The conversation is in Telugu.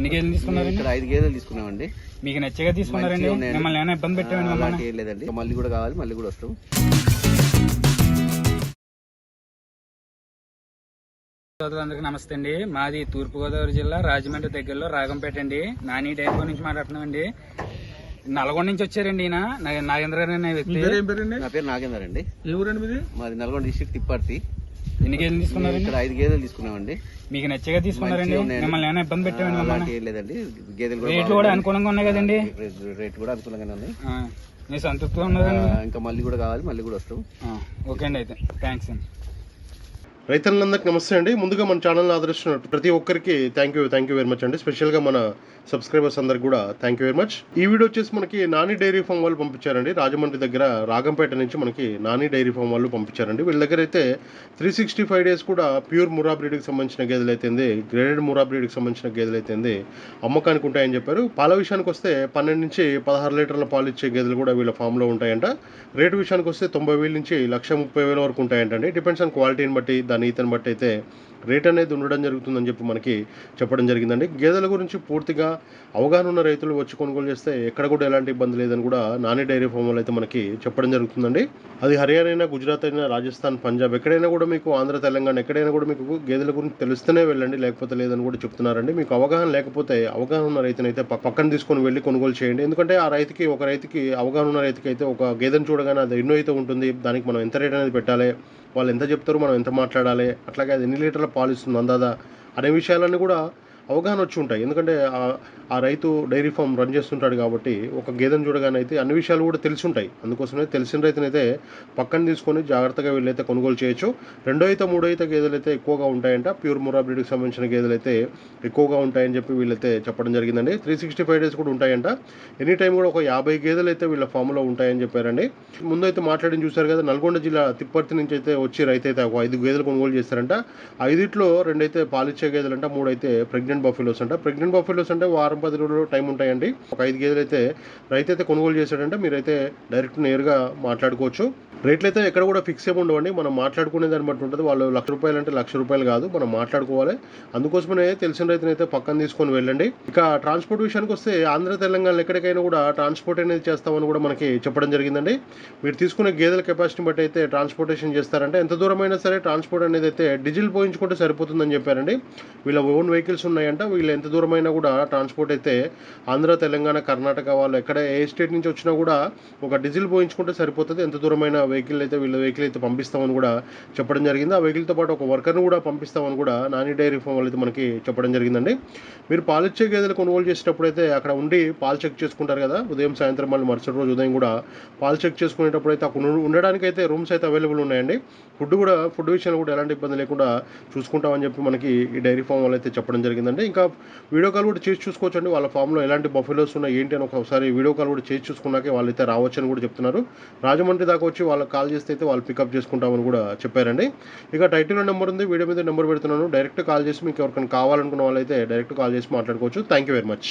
ఎన్ని గేదెలు తీసుకున్నారండి? ఇక్కడ ఐదు గేదెలు తీసుకున్నామండి. మీకు నచ్చగా తీసుకున్నారండి? ఉన్నాయండి. మిమ్మల్ని ఏమైనా ఇబ్బంది పెట్టామండి మమ్మల్ని? అలాంటి ఏం లేదండి మళ్ళీ కూడా కావాలి మళ్ళీ కూడా వస్తాం. సోదరులందరికీ నమస్తే అండి. మాది తూర్పుగోదావరి జిల్లా రాజమండ్రి దగ్గరలో రాగంపేట అండి. నాని డైరీ నుంచి మాట్లాడుతున్నామండి. నల్గొండ నుంచి వచ్చారండి ఈయన. నా- నాగేంద్ర గారు అనే వ్యక్తి. నా పేరు నాగేందర్ అండి. ఏ ఊరండి మీది? మాది నల్గొండ డిస్ట్రిక్ట్ తిప్పర్తి. ఎన్ని గేదెలు తీసుకున్నారండి ఇక్కడ ఐదు గేదెలు తీసుకున్నామండి. మీకు నచ్చగా తీసుకున్నారండి? మంచిగా ఉన్నాయండి. మిమ్మల్ని ఏమైనా ఇబ్బంది పెట్టామండి మమ్మల్ని? ఏం లేదండి. గేదెలు కూడా రేట్లు కూడా అనుకూలంగా ఉన్నాయి కదండి. రేట్ కూడా అనుకూలంగానే ఉన్నాయి. ఆ, మీరు సంతృప్తిగా ఉన్నారండి ఆ, ఇంకా మళ్ళీ కూడా కావాలి మళ్ళీ కూడా వస్తాం. ఆ, ఓకే అండి అయితే. థ్యాంక్స్ అండి. రైతులందరికీ నమస్తే అండి. ముందుగా మన ఛానల్ని ఆదరిస్తున్న ప్రతి ఒక్కరికి thank you thank you very much అండి. స్పెషల్గా మన సబ్స్క్రైబర్స్ అందరికి కూడా థ్యాంక్ యూ వెరీ మచ్ ఈ వీడియో వచ్చేసి మనకి నాని డైరీ ఫామ్ వాళ్ళు పంపించారండి. రాజమండ్రి దగ్గర రాగంపేట నుంచి మనకి నాని డైరీ ఫామ్ వాళ్ళు పంపించారండి. వీళ్ళ దగ్గర అయితే త్రీ సిక్స్టీ ఫైవ్ డేస్ కూడా ప్యూర్ మురా బ్రీడ్కి సంబంధించిన గేదెలు అయితే గ్రేడెడ్ మురా బ్రీడ్కి సంబంధించిన గేదెలు అయితే అమ్మకానికి ఉంటాయని చెప్పారు. పాల విషయానికి వస్తే పన్నెండు నుంచి పదహారు లీటర్ల పాలు ఇచ్చే గేదెలు కూడా వీళ్ళ ఫామ్లో ఉంటాయంట. రేటు విషయానికి వస్తే తొంభై వేల నుంచి లక్ష ముప్పై వేల వరకు ఉంటాయంటండి. డిపెండ్స్ ఆన్ క్వాలిటీని బట్టి దాని ఈతను బట్టి అయితే రేట్ అనేది ఉండడం జరుగుతుందని చెప్పి మనకి చెప్పడం జరిగిందండి. గేదెల గురించి పూర్తిగా అవగాహన ఉన్న రైతులు వచ్చి కొనుగోలు చేస్తే ఎక్కడ కూడా ఎలాంటి ఇబ్బంది లేదని కూడా నాని డైరీ ఫామ్ అయితే మనకి చెప్పడం జరుగుతుందండి. అది హర్యానా అయినా గుజరాత్ అయినా రాజస్థాన్ పంజాబ్ ఎక్కడైనా కూడా మీకు ఆంధ్ర తెలంగాణ ఎక్కడైనా కూడా మీకు గేదెల గురించి తెలుస్తూనే వెళ్ళండి లేకపోతే లేదని కూడా చెప్తున్నారండి. మీకు అవగాహన లేకపోతే అవగాహన ఉన్న రైతునైతే పక్క- పక్కన తీసుకొని వెళ్ళి కొనుగోలు చేయండి. ఎందుకంటే ఆ రైతుకి ఒక రైతుకి అవగాహన ఉన్న రైతుకి అయితే ఒక గేదెను చూడగానే అది ఎన్నో అయితే ఉంటుంది. దానికి మనం ఎంత రేట్ అనేది పెట్టాలి? వాళ్ళు ఎంత చెప్తారు? మనం ఎంత మాట్లాడాలి? అట్లాగే అది ఎన్ని లీటర్ల పాలిస్తుంది అందాదా? అనే విషయాలన్నీ కూడా అవగాహన వచ్చి ఉంటాయి. ఎందుకంటే ఆ- ఆ రైతు డైరీ ఫామ్ రన్ చేస్తుంటాడు కాబట్టి ఒక గేదెను చూడగానే అయితే అన్ని విషయాలు కూడా తెలిసి ఉంటాయి అందుకోసమే తెలిసిన రైతునైతే పక్కన తీసుకొని జాగ్రత్తగా వీళ్ళైతే కొనుగోలు చేయొచ్చు. రెండో అయితే మూడో అయితే గేదెలు అయితే ఎక్కువగా ఉంటాయంట. ప్యూర్ మురా బ్రీడ్కి సంబంధించిన గేదెలు అయితే ఎక్కువగా ఉంటాయని చెప్పి వీళ్ళైతే చెప్పడం జరిగిందండి. త్రీ సిక్స్టీ ఫైవ్ డేస్ కూడా ఉంటాయంట. ఎనీ టైం కూడా ఒక యాభై గేదెలు అయితే వీళ్ళ ఫామ్లో ఉంటాయని చెప్పారండి. ముందైతే మాట్లాడిన చూశారు కదా నల్గొండ జిల్లా తిప్పర్తి నుంచి అయితే వచ్చి రైతు అయితే ఒక ఐదు గేదెలు కొనుగోలు చేస్తారంట. ఐదిట్లో రెండైతే పాలిచ్చే గేదెలు అంట మూడైతే ప్రెగ్నెంట్ బఫెలోస్ అంటే. ప్రెగ్నెంట్ బఫెలోస్ అంటే వారం పది రోజులు టైం ఉంటాయండి. ఒక ఐదు గేదెలు అయితే రైతు అయితే కొనుగోలు చేశాడంటే మీరైతే డైరెక్ట్ నేరుగా మాట్లాడుకోవచ్చు. రేట్లు అయితే ఎక్కడ కూడా ఫిక్స్ ఏమి ఉండవండి. మనం మాట్లాడుకునే దాన్ని బట్టి ఉంటుంది. వాళ్ళు లక్ష రూపాయలు అంటే లక్ష రూపాయలు కాదు. మనం మాట్లాడుకోవాలి. అందుకోసమే తెలిసిన రైతునైతే పక్కన తీసుకొని వెళ్ళండి. ఇక ట్రాన్స్పోర్ట్ విషయానికి వస్తే ఆంధ్ర తెలంగాణ ఎక్కడికైనా కూడా ట్రాన్స్పోర్ట్ అనేది చేస్తామని కూడా మనకి చెప్పడం జరిగిందండి. మీరు తీసుకునే గేదెల కెపాసిటీని బట్టి అయితే ట్రాన్స్పోర్టేషన్ చేస్తారంటే ఎంత దూరమైనా సరే ట్రాన్స్పోర్ట్ అనేది అయితే డీజిల్ పోయించుకుంటే సరిపోతుందని చెప్పారండి. వీళ్ళ ఓన్ వెహికల్స్ ఉన్నాయంట. వీళ్ళు ఎంత దూరమైనా కూడా ట్రాన్స్పోర్ట్ అయితే ఆంధ్ర తెలంగాణ కర్ణాటక వాళ్ళు ఎక్కడ ఏ స్టేట్ నుంచి వచ్చినా కూడా ఒక డీజిల్ పోయించుకుంటే సరిపోతుంది. ఎంత దూరమైన వెహికల్ అయితే వీళ్ళ వెహికల్ అయితే పంపిస్తామని కూడా చెప్పడం జరిగింది. ఆ వెహికల్తో పాటు ఒక వర్కర్ని కూడా పంపిస్తామని కూడా నాని డైరీ ఫామ్ వాళ్ళు అయితే మనకి చెప్పడం జరిగిందండి. మీరు పాలిచ్చే గేదెలు కొనుగోలు చేసేటప్పుడు అయితే అక్కడ ఉండి పాలు చెక్ చేసుకుంటారు కదా. ఉదయం సాయంత్రం మళ్ళీ మరుసటి రోజు ఉదయం కూడా పాలు చెక్ చేసుకునేటప్పుడు అయితే అక్కడ ఉండడానికి అయితే రూమ్స్ అయితే అవైలబుల్ ఉన్నాయండి. ఫుడ్ కూడా ఫుడ్ విషయంలో కూడా ఎలాంటి ఇబ్బంది లేకుండా చూసుకుంటామని చెప్పి మనకి ఈ డైరీ ఫామ్ వాళ్ళు అయితే చెప్పడం జరిగిందండి. ఇంకా వీడియో కాల్ కూడా చేసి చూసుకోవచ్చండి. వాళ్ళ ఫామ్లో ఎలాంటి బఫెలోస్ ఉన్నాయి ఏంటి అని ఒకసారి వీడియో కాల్ కూడా చేసి చూసుకున్నాకే వాళ్ళు అయితే రావచ్చని కూడా చెప్తున్నారు. రాజమండ్రి దాకా వచ్చి వాళ్ళకి కాల్ చేస్తే అయితే వాళ్ళు పికప్ చేసుకుంటామని కూడా చెప్పారండి. ఇక టైటిల్లో నెంబర్ ఉంది వీడియో మీద నెంబర్ పెడుతున్నాను. డైరెక్ట్ కాల్ చేసి మీకు ఎవరికైనా కావాలనుకున్న వాళ్ళైతే డైరెక్ట్ కాల్ చేసి మాట్లాడుకోవచ్చు. Thank you very much